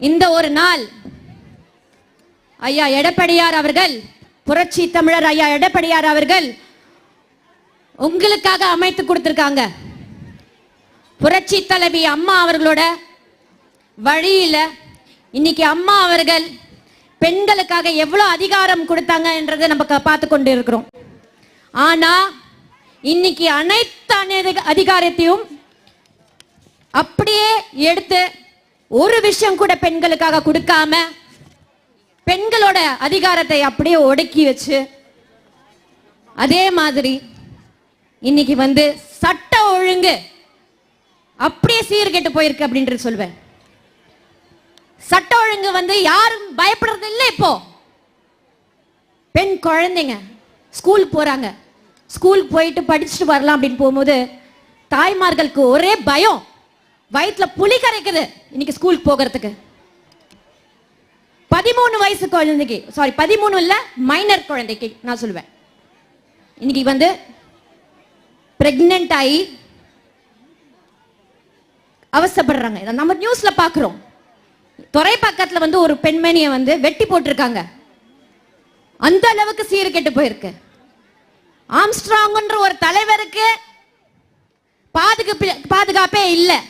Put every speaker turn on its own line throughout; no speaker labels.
இந்த ஒரு நாள் ஐயா எடப்படியார் அவர்கள் புரட்சி தமிழர் ஐயா எடப்படியார் அவர்கள் உங்களுக்காக அமைத்து கொடுத்திருக்காங்க. புரட்சி தலைவி அம்மா அவர்களோட வழியில இன்னைக்கு அம்மா அவர்கள் பெண்களுக்காக எவ்வளவு அதிகாரம் கொடுத்தாங்க என்றதை நம்ம பார்த்து கொண்டு இருக்கிறோம் ஆனா இன்னைக்கு அனைத்து அதிகாரத்தையும் அப்படியே எடுத்து ஒரு விஷயம் கூட பெண்களுக்காக கொடுக்காம பெண்களோட அதிகாரத்தை அப்படியே ஒடுக்கி வச்சு அதே மாதிரி இன்னைக்கு வந்து சட்ட ஒழுங்கு அப்படியே சீர்கெட்டு போயிருக்கு அப்படின்றது சொல்வேன். சட்ட ஒழுங்கு வந்து யாரும் பயப்படுறது இல்லை இப்போ. பெண் குழந்தைங்க ஸ்கூல் போறாங்க. ஸ்கூல் போயிட்டு படிச்சுட்டு வரலாம் அப்படின்னு போகும்போது தாய்மார்களுக்கு ஒரே பயம். வயிற்றுல புலி கரைக்குது. இன்னைக்கு ஸ்கூலுக்கு போகிறதுக்கு. பதிமூணு வயசு குழந்தைக்கு சாரி பதிமூணு இல்ல மைனர் குழந்தைக்கு நான் சொல்லுவேன். இன்னைக்கு வந்து பிரெக்னென்ட் ஆகி அவசப்படுறாங்க. இதை நம்ம நியூஸ்ல பாக்குறோம். துறை பக்கத்துல வந்து ஒரு பெண்மணியை வந்து வெட்டி போட்டிருக்காங்க. அந்த அளவுக்கு சீர்கெட்டு போயிருக்கு. ஆம்ஸ்ட்ராங்ன்ற ஒரு தலைவருக்கு பாதுகாப்பு பாதுகாப்பே இல்லை.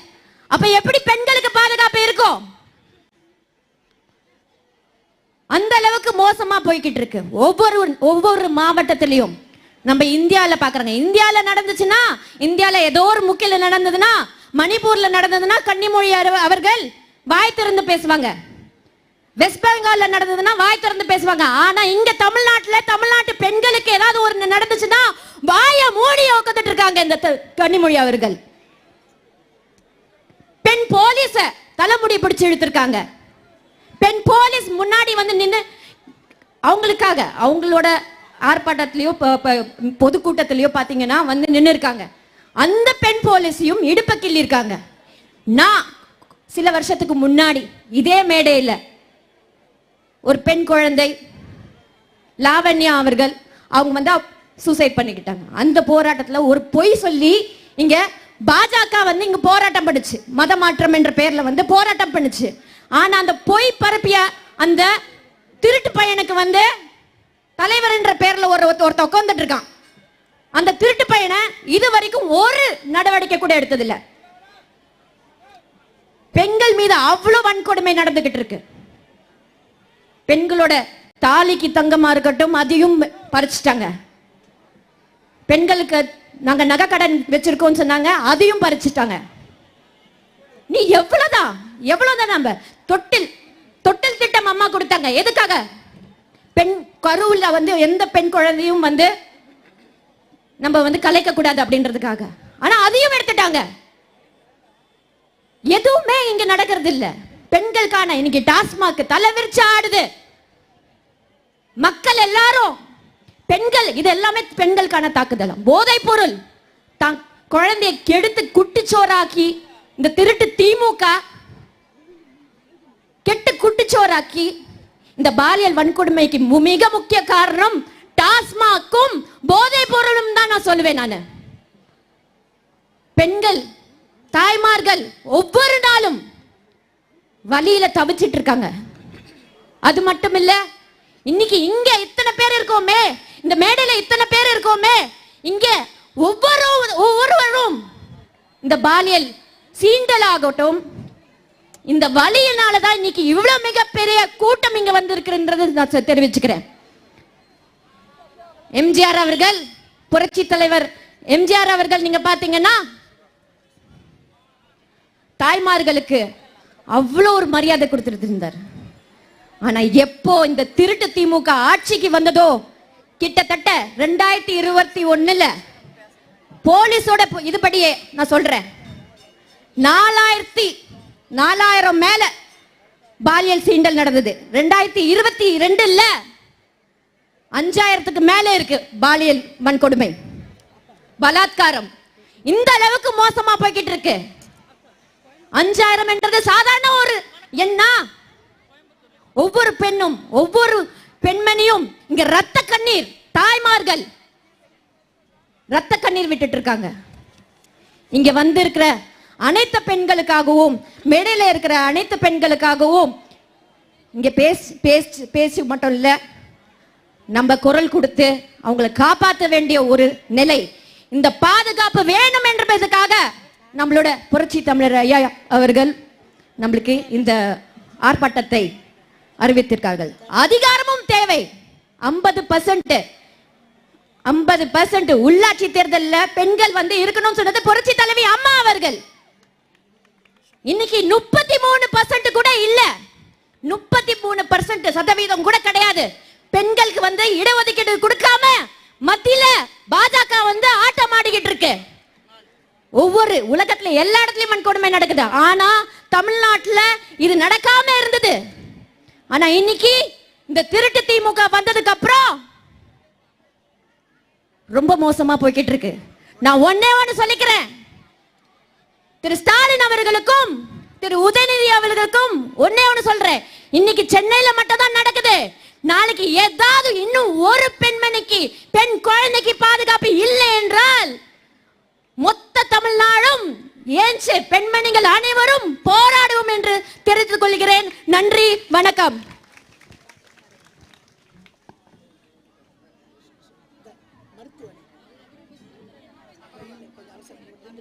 அப்ப எப்படி பெண்களுக்கு பாதுகாப்பு இருக்கும்? அந்த அளவுக்கு மோசமா போய்கிட்டு இருக்கு. ஒவ்வொரு ஒவ்வொரு மாவட்டத்திலையும். நம்ம இந்தியால பாக்குறாங்க. இந்தியால நடந்துச்சுன்னா இந்தியால ஏதோ ஒரு முக்கில நடந்ததுன்னா மணிப்பூர்ல நடந்ததுன்னா கன்னிமொழி அவர்கள் வாய் திறந்து பேசுவாங்க. வெஸ்ட் பெங்கால்ல நடந்ததுன்னா வாய் திறந்து பேசுவாங்க. ஆனா இங்க தமிழ்நாட்டுல தமிழ்நாட்டு பெண்களுக்கு ஏதாவது ஒரு நடந்துச்சுன்னா வாய மூடி உட்காந்துட்டு இருக்காங்க இந்த கன்னிமொழி அவர்கள். போலீஸ தலைமுடி பிடிச்சு இழுத்திருக்காங்க. பெண் போலீஸ் முன்னாடி வந்து நின்று அவங்களுக்காக அவங்களோட ஆர்ப்பாட்டத்திலயோ பொதுக்கூட்டத்திலயோ பாத்தீங்கன்னா வந்து நின்று இருக்காங்க அந்த பெண் போலீஸையும் இடுப்ப கிள்ளி இருக்காங்க நான் சில வருஷத்துக்கு முன்னாடி இதே மேடையில் ஒரு பெண் குழந்தை லாவண்யா அவர்கள் அவங்க வந்து சூசைட் பண்ணிக்கிட்டாங்க. அந்த போராட்டத்தில் ஒரு பொய் சொல்லி இங்கே பாஜக வந்து இங்க போராட்டம் பண்ணுச்சு. மத மாற்றம் என்ற பெயர்ல வந்து போராட்டம் பண்ணுச்சு. ஆனா அந்த பொய் பரப்பிய அந்த திருட்டு பையனுக்கு வந்து தலைவர் என்ற பெயர்ல ஒரு ஒருத்த உட்காந்துட்டு இருக்கான். அந்த திருட்டு பையனை இது வரைக்கும் ஒரு நடவடிக்கை கூட எடுத்ததில்லை. பெண்கள் மீது அவ்வளவு வன்கொடுமை நடந்துகிட்டு இருக்கு. பெண்களோட தாலிக்கு தங்கமா இருக்கட்டும் அதையும் பறிச்சிட்டாங்க. பெண்களுக்கு நாங்க நகை கடன் வச்சிருக்கோம்னு சொன்னாங்க அதையும் பறிச்சுட்டாங்க. நீ எவ்வளவுதான் எவ்வளவுதான் நம்ம தொட்டில் தொட்டில் திட்டம் அம்மா கொடுத்தாங்க. எதுக்காக? பெண் கருவுல வந்து எந்த பெண் குழந்தையும் வந்து நம்ம வந்து கலைக்க கூடாது அப்படின்றதுக்காக. ஆனா அதையும் எடுத்துட்டாங்க. எதுவுமே இங்க நடக்கிறது இல்ல பெண்களுக்கான இன்னைக்கு டாஸ்மாக் தலை ஆடுது. மக்கள் எல்லாரும் பெண்கள் இது எல்லாமே பெண்களுக்கான தாக்குதல். போதை பொருள் தான் குழந்தையை கெடுத்து குட்டிச்சோறாக்கி இந்த திருட்டு திமுக கெட்டு குட்டிச்சோறாக்கி இந்த பாலியல் வன்கொடுமைக்கு மிக முக்கிய காரணம் டாஸ்மாக்கும் போதை பொருளும் தான் நான் சொல்லுவேன் நான். பெண்கள் தாய்மார்கள் ஒவ்வொரு நாளும் வழியில தவிச்சிட்டு இருக்காங்க. அது மட்டும் இல்ல இன்னைக்கு இங்க இத்தனை பேர் இருக்கோமே இந்த மேடையில இத்தனை பேர் இருக்கோமே. இங்க ஒவ்வொரு ஒவ்வொருவரும் இந்த பாலியல் சீண்டல் ஆகட்டும் இந்த வழியினால தான் இன்னைக்கு இவ்வளவு மிகப்பெரிய கூட்டம் இங்க வந்திருக்கிறது நான் தெரிவிச்சுக்கிறேன். எம்ஜிஆர் அவர்கள் புரட்சி தலைவர் எம்ஜிஆர் அவர்கள் நீங்க பாத்தீங்கன்னா தாய்மார்களுக்கு அவ்வளோ ஒரு மரியாதை கொடுத்துட்டு இருந்தார். ஆனா எப்போ இந்த திருட்டு திமுக ஆட்சிக்கு வந்ததோ கிட்டத்தட்ட ரெண்டாயிரத்தி இருபத்தி ஒண்ணுல போலீஸோட இதுபடியே நான் சொல்றேன். நாலாயிரத்தி நாலாயிரம் மேல பாலியல் சீண்டல் நடந்தது. ரெண்டாயிரத்தி இருபத்தி ரெண்டுல அஞ்சாயிரத்துக்கு மேல இருக்கு பாலியல் வன்கொடுமை. பலாத்காரம். இந்த அளவுக்கு மோசமா போய்கிட்டு இருக்கு. அஞ்சாயிரம் என்றது சாதாரண ஒரு என்ன ஒவ்வொரு பெண்ணும் ஒவ்வொரு பெண்மணியும் இங்க ரத்த கண்ணீர் தாய்மார்கள். ரத்த கண்ணீர் விட்டுட்டு இருக்காங்க இங்க வந்திருக்கிற அனைத்து பெண்களுக்காகவும் மேடையில இருக்கிற அனைத்து பெண்களுக்காகவும் இங்க பேசி பேசி பேசி மட்டும் இல்ல நம்ம குரல் கொடுத்து அவங்களை காப்பாற்ற வேண்டிய ஒரு நிலை. இந்த பாதுகாப்பு வேணும் என்பதற்காக நம்மளோட புரட்சி தமிழர் ஐயா அவர்கள் நம்மளுக்கு இந்த ஆர்ப்பாட்டத்தை அறிவித்திருக்கார்கள். அதிகாரமும் தேவை. ஐம்பது பர்சன்ட் ஐம்பது பர்சன்ட் உள்ளாட்சி தேர்தலில் பெண்கள் வந்து இருக்கணும்னு சொன்னது புரட்சி தலைவி அம்மா அவர்கள். இன்னைக்கு முப்பத்தி மூணு பர்சன்ட் கூட இல்ல. முப்பத்தி மூணு பர்சன்ட் சதவீதம் கூட கிடையாது. பெண்களுக்கு வந்து இடஒதுக்கீடு கொடுக்காம மத்தியில பாஜக வந்து ஆட்டம் ஆடிக்கிட்டு இருக்கு. ஒவ்வொரு உலகத்துல எல்லா இடத்துலயும் கொடுமை நடக்குது. ஆனா தமிழ்நாட்டுல இது நடக்காம இருந்தது. ஆனா இன்னைக்கு இந்த திருட்டு திமுக வந்ததுக்கு அப்புறம் ரொம்ப மோசமா போய்கிட்டு இருக்கு. நான் ஒன்னே ஒன்னு சொல்லிக்கிறேன். திரு ஸ்டாலின் அவர்களுக்கும் திரு உதயநிதி அவர்களுக்கும் ஒன்னே ஒன்னு சொல்றேன். இன்னைக்கு சென்னையில மட்டும் தான் நடக்குது. நாளைக்கு ஏதாவது இன்னும் ஒரு பெண்மணிக்கு பெண் குழந்தைக்கு பாதுகாப்பு இல்லை என்றால் மொத்த தமிழ்நாடும் ஏன் பெண்மணிகள் அனைவரும் போராடுவோம் என்று தெரிவித்துக் கொள்கிறேன். நன்றி வணக்கம்.